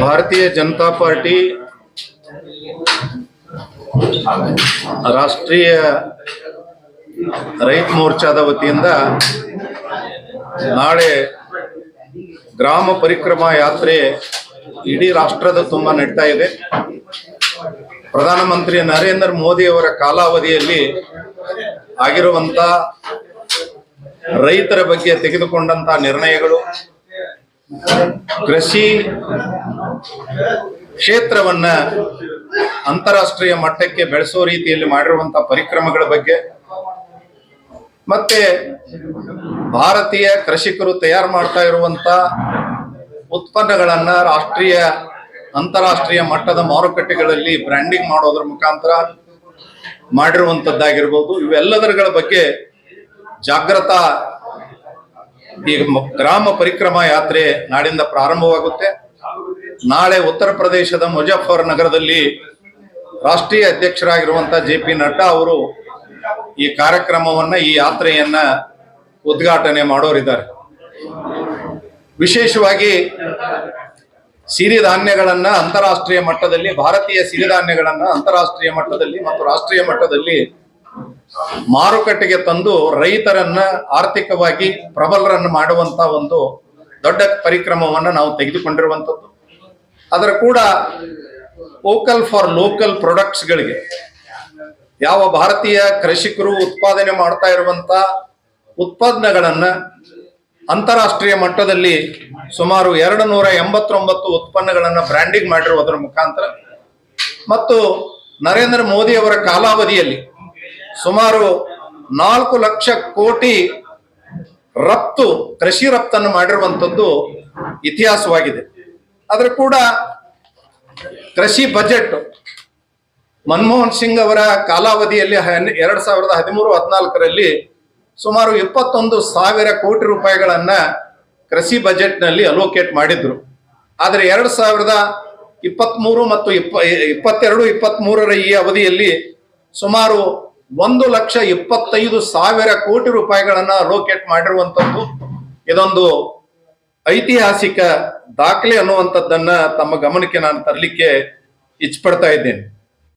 ಭಾರತೀಯ ಜನತಾ ಪಾರ್ಟಿ ರಾಷ್ಟ್ರೀಯ ರೈತ ಮೋರ್ಚಾದ ವತಿಯಿಂದ ನಾಳೆ ಗ್ರಾಮ ಪರಿಕ್ರಮ ಯಾತ್ರೆ ಇಡೀ ರಾಷ್ಟ್ರದ ತುಂಬ ನಡೀತಾ ಇದೆ. ಪ್ರಧಾನಮಂತ್ರಿ ನರೇಂದ್ರ ಮೋದಿ ಅವರ ಕಾಲಾವಧಿಯಲ್ಲಿ ಆಗಿರುವಂತ ರೈತರ ಬಗ್ಗೆ ತೆಗೆದುಕೊಂಡಂತ ನಿರ್ಣಯಗಳು ಕೃಷಿ ಕ್ಷೇತ್ರವನ್ನ ಅಂತಾರಾಷ್ಟ್ರೀಯ ಮಟ್ಟಕ್ಕೆ ಬೆಳೆಸೋ ರೀತಿಯಲ್ಲಿ ಮಾಡಿರುವಂತ ಪರಿಕ್ರಮಗಳ ಬಗ್ಗೆ, ಮತ್ತೆ ಭಾರತೀಯ ಕೃಷಿಕರು ತಯಾರು ಮಾಡ್ತಾ ಇರುವಂತ ಉತ್ಪನ್ನಗಳನ್ನ ರಾಷ್ಟ್ರೀಯ, ಅಂತಾರಾಷ್ಟ್ರೀಯ ಮಟ್ಟದ ಮಾರುಕಟ್ಟೆಗಳಲ್ಲಿ ಬ್ರ್ಯಾಂಡಿಂಗ್ ಮಾಡೋದ್ರ ಮುಖಾಂತರ ಮಾಡಿರುವಂತದ್ದಾಗಿರ್ಬೋದು ಇವೆಲ್ಲದರ ಬಗ್ಗೆ ಜಾಗೃತಾ ಈ ಗ್ರಾಮ ಪರಿಕ್ರಮ ಯಾತ್ರೆ ನಾಡಿಂದ ಪ್ರಾರಂಭವಾಗುತ್ತೆ. ನಾಳೆ ಉತ್ತರ ಪ್ರದೇಶದ ಮುಜಫರ್ ನಗರದಲ್ಲಿ ರಾಷ್ಟ್ರೀಯ ಅಧ್ಯಕ್ಷರಾಗಿರುವಂತ ಜೆ ಪಿ ನಡ್ಡಾ ಅವರು ಈ ಕಾರ್ಯಕ್ರಮವನ್ನ, ಈ ಯಾತ್ರೆಯನ್ನ ಉದ್ಘಾಟನೆ ಮಾಡೋರಿದ್ದಾರೆ. ವಿಶೇಷವಾಗಿ ಸಿರಿಧಾನ್ಯಗಳನ್ನ ಅಂತಾರಾಷ್ಟ್ರೀಯ ಮಟ್ಟದಲ್ಲಿ, ಭಾರತೀಯ ಸಿರಿಧಾನ್ಯಗಳನ್ನ ಅಂತಾರಾಷ್ಟ್ರೀಯ ಮಟ್ಟದಲ್ಲಿ ಮತ್ತು ರಾಷ್ಟ್ರೀಯ ಮಟ್ಟದಲ್ಲಿ ಮಾರುಕಟ್ಟೆಗೆ ತಂದು ರೈತರನ್ನ ಆರ್ಥಿಕವಾಗಿ ಪ್ರಬಲರನ್ನ ಮಾಡುವಂತ ಒಂದು ದೊಡ್ಡ ಪರಿಕ್ರಮವನ್ನ ನಾವು ತೆಗೆದುಕೊಂಡಿರುವಂಥದ್ದು. ಅದರ ಕೂಡ ವೋಕಲ್ ಫಾರ್ ಲೋಕಲ್ ಪ್ರೊಡಕ್ಟ್ಸ್ಗಳಿಗೆ ಯಾವ ಭಾರತೀಯ ಕೃಷಿಕರು ಉತ್ಪಾದನೆ ಮಾಡ್ತಾ ಇರುವಂತ ಉತ್ಪನ್ನಗಳನ್ನ ಅಂತಾರಾಷ್ಟ್ರೀಯ ಮಟ್ಟದಲ್ಲಿ ಸುಮಾರು ಎರಡು ನೂರ ಎಂಬತ್ತೊಂಬತ್ತು ಉತ್ಪನ್ನಗಳನ್ನ ಬ್ರ್ಯಾಂಡಿಂಗ್ ಮಾಡಿರುವುದರ ಮುಖಾಂತರ ಮತ್ತು ನರೇಂದ್ರ ಮೋದಿ ಅವರ ಕಾಲಾವಧಿಯಲ್ಲಿ ಸುಮಾರು ನಾಲ್ಕು ಲಕ್ಷ ಕೋಟಿ ರಫ್ತು, ಕೃಷಿ ರಫ್ತನ್ನು ಮಾಡಿರುವಂಥದ್ದು ಇತಿಹಾಸವಾಗಿದೆ. ಆದರೂ ಕೂಡ ಕೃಷಿ ಬಜೆಟ್ ಮನಮೋಹನ್ ಸಿಂಗ್ ಅವರ ಕಾಲಾವಧಿಯಲ್ಲಿ ಎರಡ್ ಸಾವಿರದ ಹದಿಮೂರು, ಹದಿನಾಲ್ಕರಲ್ಲಿ ಸುಮಾರು ಇಪ್ಪತ್ತೊಂದು ಸಾವಿರ ಕೋಟಿ ರೂಪಾಯಿಗಳನ್ನ ಕೃಷಿ ಬಜೆಟ್ನಲ್ಲಿ ಅಲೋಕೇಟ್ ಮಾಡಿದ್ರು. ಆದರೆ ಎರಡ್ ಸಾವಿರದ ಇಪ್ಪತ್ಮೂರು ಮತ್ತು ಇಪ್ಪ, ಇಪ್ಪತ್ತೆರಡು, ಇಪ್ಪತ್ಮೂರರ ಈ ಅವಧಿಯಲ್ಲಿ ಸುಮಾರು ಒಂದು ಲಕ್ಷ ಇಪ್ಪತ್ತೈದು ಸಾವಿರ ಕೋಟಿ ರೂಪಾಯಿಗಳನ್ನ ಅಲೋಕೇಟ್ ಮಾಡಿರುವಂತದ್ದು ಇದೊಂದು ಐತಿಹಾಸಿಕ ದಾಖಲೆ ಅನ್ನುವಂಥದ್ದನ್ನ ತಮ್ಮ ಗಮನಕ್ಕೆ ನಾನು ತರಲಿಕ್ಕೆ ಇಚ್ಛಪಡ್ತಾ ಇದ್ದೇನೆ.